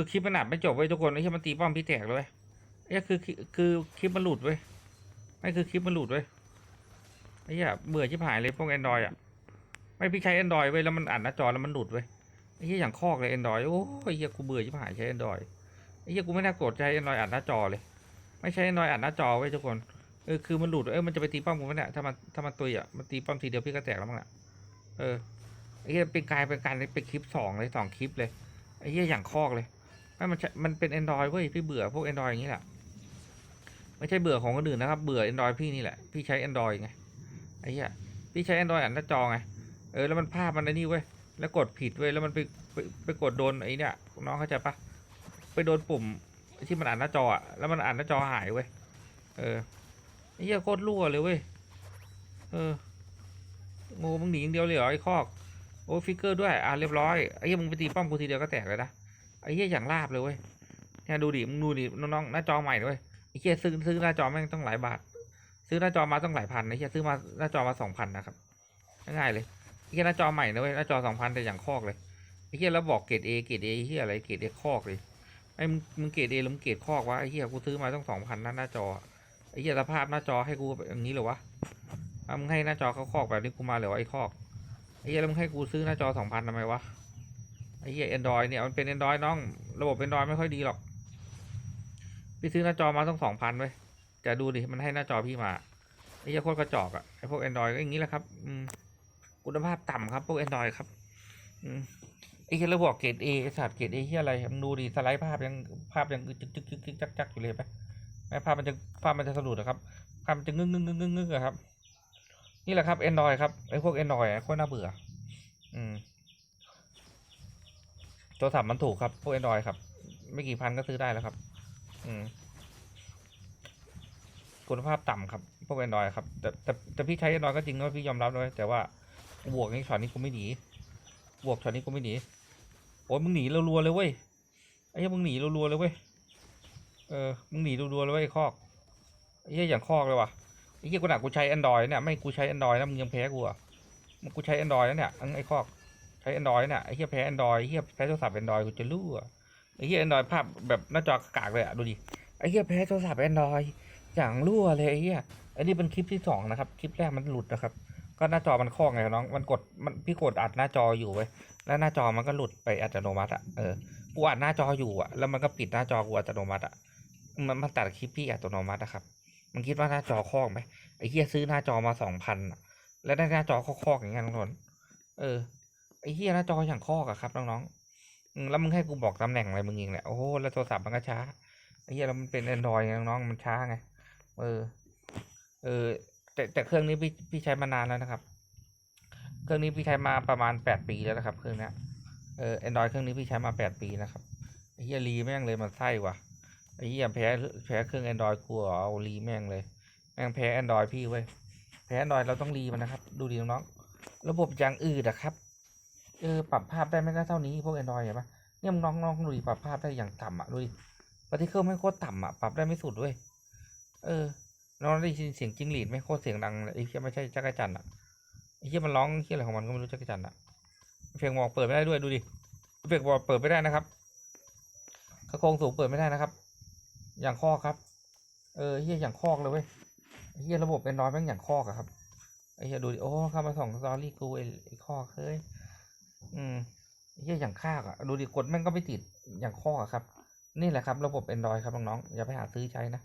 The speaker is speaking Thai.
คือคลิปมันอัดไม่จบเว้ทุกคนไอ้ที่มันตีป้อมพี่แตกเลยเว้ยไอ้ยคือคือคลิปมันหลุดเว้ยไม่คือคลิปมันหลุดเว้ยไอ้เหี้ยเบื่อชิบหายเลยพวกแอนดรอยอะไม่พี่ใช้แอนดรอยเว้ยแล้วมันอัดหน้าจอแล้วมันหลุดเว้ยไอ้เหี้ยอย่างคอกเลยแอนดรอยโอ้ยไอ้เหี้ยกูเบื่อชิบหายใช้แอนดรอยไอ้เหี้ยกูไม่น่าโกรธใช้แอนดรอยอัดหน้าจอเลย ไม่ใช่แอนดรอยอัดหน้าจอเว้ยทุกคนเออคือมันหลุดเออมันจะไปตีป้อมกูไหมเนี่ยถ้ามันถ้ามันตุยอะมันตีป้อมทีเดียวพี่ก็แตกแล้วมั้งอะเออไอ้เหี้ยเป็นกลายเป็นการเป็นคลิปสองเลยสองคลิปเลยไอ้เหี้ยอย่างคอกเลย ไม่มันมันเป็น Android เว้ยพี่เบื่อพวก Android อย่างนี้แหละไม่ใช่เบื่อของคนอื่นนะครับ เบื่อ Android พี่นี่แหละ พี่ใช้ Android ไงไอ้เหี้ยพี่ใช้ Android อันหน้าจอไงเออแล้วมันภาพมันไอ้นี่เว้ยแล้วกดผิดเว้ยแล้วมันไปไปไปกดโดนไอ้เนี่ยน้องเข้าใจปะไปโดนปุ่มที่มันอ่านหน้าจออะแล้วมันอ่านหน้าจอหายเว้ยเออไอ้เหี้ยโคตรรั่วเลยเว้ยเออโง่มึงหนีอย่างเดียวเลยเหรอไอ้คอกโอ้ฟิกเกอร์ด้วยอะเรียบร้อยไอ้เหี้ยมึงไปตีป้อมกูทีเดียวก็แตกเลยนะ ไอ้เหี้ยอย่างลาบเลยเว้ยเนี่ยดูดิมึงดูดิน้องๆหน้าจอใหม่ด้วยไอ้เหี้ยซื้อซื้อหน้าจอแม่งต้องหลายบาท ซื้อหน้าจอมาต้องหลายพันไอ้เหี้ยซื้อมาหน้าจอมาสองพันนะครับง่ายๆเลยไอ้เหี้ยหน้าจอใหม่นะเว้ยหน้าจอสองพันแต่อย่างคอกเลยไอ้เหี้ยแล้วบอกเกรดเอเกรดเอเหี้ยอะไรเกรดเอคอกเลยไอ้มึงมึงเกรดเอหรือมึงเกรดคอกวะไอ้เหี้ยกูซื้อมาต้องสองพันนะหน้าจอไอ้เหี้ยสภาพหน้าจอให้กูแบบอย่างนี้เหรอวะเอามึงให้หน้าจอเขาคอกแบบนี้กูมาเหรอวะไอ้คอกไอ้เหี้ยแล้วมึงให้กูซื้อหน้าจอสองพันทำไมวะ ไอ้เหี้ยแอนดรอยเนี่ยมันเป็นแอนดรอยน้อง ระบบแอนดรอยไม่ค่อยดีหรอก พี่ซื้อหน้าจอมาต้องสองพันไว้ยจะดูดิมันให้หน้าจอพี่มาไอ้เหี้ยโคตรกระจอกอะไอ้พวกแอนดรอยก็อย่างนี้แหละครับ อืมคุณภาพต่ำครับพวกแอนดรอยครับ อืมไอ้เหี้ยระบบเกรดเอสัตว์เกรดเอเหี้ยอะไรมึงดูดิสไลด์ภาพยังภาพยังจึกจึกจึกจึกจักจักอยู่เลยไปแม้ภาพมันจะภาพมันจะสะดุดนะครับภาพมันจะงึ้งงึ้งงึ้งงึ้งงึ้งอะครับ นี่แหละครับแอนดรอยครับไอ้พวกแอนดรอยโคตรน่าเบื่อ อืม โทรศัพท์มันถูกครับพวก Android ครับ ไม่กี่พันก็ซื้อได้แล้วครับ อืมคุณภาพต่ำครับพวก Android ครับแต่แต่แต่พี่ใช้ Android ก็จริงนะพี่ยอมรับเลยแต่ว่าบวกนี้ช็อตนี้กูไม่หนีบวกช็อตนี้กูไม่หนีโอ้ยมึงหนีรัวๆเลยเว้ยไอ้เหี้ยมึงหนีรัวๆเลยเว้ยเออมึงหนีรัวๆเลยเว้ยไอ้คอกไอ้เหี้ยอย่างคอกเลยว่ะไอ้เหี้ยกูหนักกูใช้ Android เนี่ยไม่กูใช้ Android นะมึงยังแพ้กูอะมึงกูใช้ Android แล้วเนี่ยไอ้คอก ใช้ Android เนี่ยไอ้เหี้ยแพ้ Android ไอ้เหี้ยแพ้โทรศัพท์ Android กูจะรู้อะไอ้เหี้ย Android ภาพแบบหน้าจอกากเลยอะดูดิไอ้เหี้ยแพ้โทรศัพท์ Android อย่างรั่วเลยไอ้เหี้ยอันนี้เป็นคลิปที่สองนะครับคลิปแรกมันหลุดนะครับก็หน้าจอมันคล้องไงน้อง มันกด มันพี่กดอัดหน้าจออยู่เว้ยแล้วหน้าจอมันก็หลุดไปอัตโนมัติอะ เออ กูอัดหน้าจออยู่อะ แล้วมันก็ปิดหน้าจอกูอัตโนมัติอะ มันมันตัดคลิปพี่อัตโนมัติอะครับ มันคิดว่าหน้าจอคล้องไหมไอ้เหี้ยซื้อหน้าจอมาสองพันแล้วได้หน้าจอคล้องๆอย่างเงี้ยทุกคนเออ ไอ้เฮียหน้าจออย่างคอกอะครับน้องๆแล้วมึงให้กูบอกตำแหน่งอะไรมึงเองแหละโอ้โหแล้วโทรศัพท์มันก็ช้าไอ้เฮียแล้วมันเป็นแอนดรอยน้องๆมันช้าไงเออ เออ แต่แต่เครื่องนี้พี่พี่ใช้มานานแล้วนะครับ เครื่องนี้พี่ใช้มาประมาณแปดปีแล้วนะครับ เครื่องนี้เออแอนดรอยเครื่องนี้พี่ใช้มาแปดปีนะครับไอ้เฮียรีแม่งเลยมันไส้ว่ะไอ้เฮียแพ้แพ้เครื่องแอนดรอยกูเอารีแม่งเลยแม่งแพ้แอนดรอยพี่เว้ยแพ้แอนดรอยเราต้องรีมันนะครับ ดูดีน้องๆระบบอย่างอื่นอะครับ เออปรับภาพได้ไม่ได้เท่านี้พวก Android เห็นปะเนี่ยมึงน้องน้องดูดิปรับภาพได้อย่างต่ำอะดูดิปฏิเครื่องไม่โคตรต่ำอะปรับได้ไม่สุดด้วยเออน้องได้ยินเสียงจิ้งหรีดไหม่โคตรเสียงดังเลยไอ้เหี้ยไม่ใช่จักรจันทร์อะไอ้เหี้ยมันร้องเหี้ยอะไรของมันก็ไม่รู้จักรจันทร์อะเฟียงบอกเปิดไม่ได้ด้วยดูดิเฟียงบอกเปิดไม่ได้นะครับกระโคงสูงเปิดไม่ได้นะครับ อย่างคอกครับ เออเหี้ยอย่างคอกเลยเว้ยไอ้เหี้ยระบบ Android แม่งอย่างคอกอะครับไอ้เหี้ยดูดิโอ้เข้ามาส่องสตอรี่กูไอ้ไอ้คอกเฮ้ย อืมเฮียอย่างข้ากอะดูดิกดแม่งก็ไม่ติดอย่างข้อครับ นี่แหละครับ ระบบ Android ครับน้องๆอย่าไปหาซื้อใช้นะ